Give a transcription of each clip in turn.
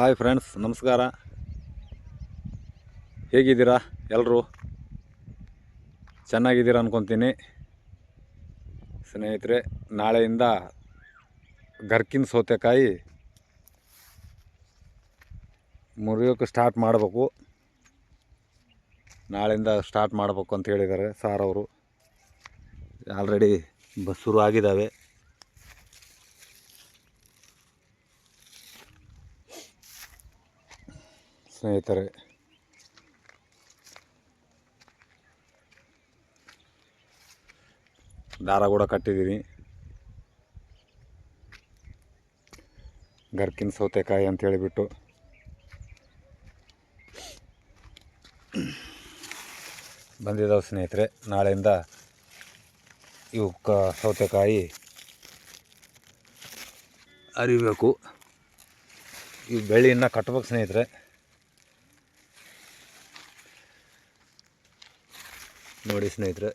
Hi friends, ನಮಸ್ಕಾರ. ಹೇಗಿದ್ದೀರಾ ಎಲ್ಲರೂ ಚೆನ್ನಾಗಿದ್ದೀರಾ ಅಂದ್ಕೊತೀನಿ ಸ್ನೇಹಿತರೆ, ನಾಳೆಯಿಂದ ಗರ್ಕಿನ ಸೌತೆಕಾಯಿ ಮುರಿಯೋಕೆ ಸ್ಟಾರ್ಟ್ ಮಾಡಬೇಕು. ನಾಳೆಯಿಂದ ಸ್ಟಾರ್ಟ್ ಮಾಡಬೇಕು ಅಂತ ಹೇಳಿದ್ದಾರೆ ಸಾರ್ ಅವರು. ಆಲ್ರೆಡಿ ಬಸ್ ಶುರು ಆಗಿದ್ದಾವೆ. ಸ್ನೇಹಿತರೆ. ದಾರ ಕೂಡ ಕಟ್ಟಿದ್ದೀನಿ ಗರ್ಕಿನ ಸೌತೆಕಾಯಿ ಅಂತ ಹೇಳಿಬಿಟ್ಟು. ಬಂದಿದ್ದಾವೆ ಸ್ನೇಹಿತರೆ, ನಾಳೆಯಿಂದ ಇವು ಕ ಸೌತೆಕಾಯಿ ಅರಿಬೇಕು. ಈ ಬೆಳ್ಳಿಯನ್ನ ಕಟ್ಬೇಕು ಸ್ನೇಹಿತರೆ. ನೋಡಿ ಸ್ನೇಹಿತರೆ,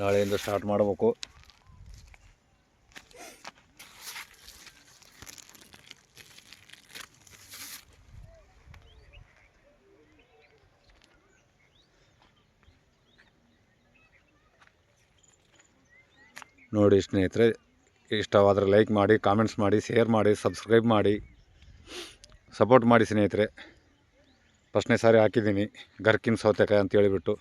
ನಾಳೆಯಿಂದ ಸ್ಟಾರ್ಟ್ ಮಾಡಬೇಕು. ನೋಡಿ ಸ್ನೇಹಿತರೆ, ಇಷ್ಟವಾದರೆ ಲೈಕ್ ಮಾಡಿ ಕಾಮೆಂಟ್ಸ್ ಮಾಡಿ ಶೇರ್ ಮಾಡಿ ಸಬ್ಸ್ಕ್ರೈಬ್ ಮಾಡಿ ಸಪೋರ್ಟ್ ಮಾಡಿ ಸ್ನೇಹಿತರೆ. ಫಸ್ಟ್ನೇ ಸಾರಿ ಹಾಕಿದ್ದೀನಿ ಗರ್ಕಿನ ಸೌತೆಕಾಯಿ ಅಂತ ಹೇಳಿಬಿಟ್ಟು.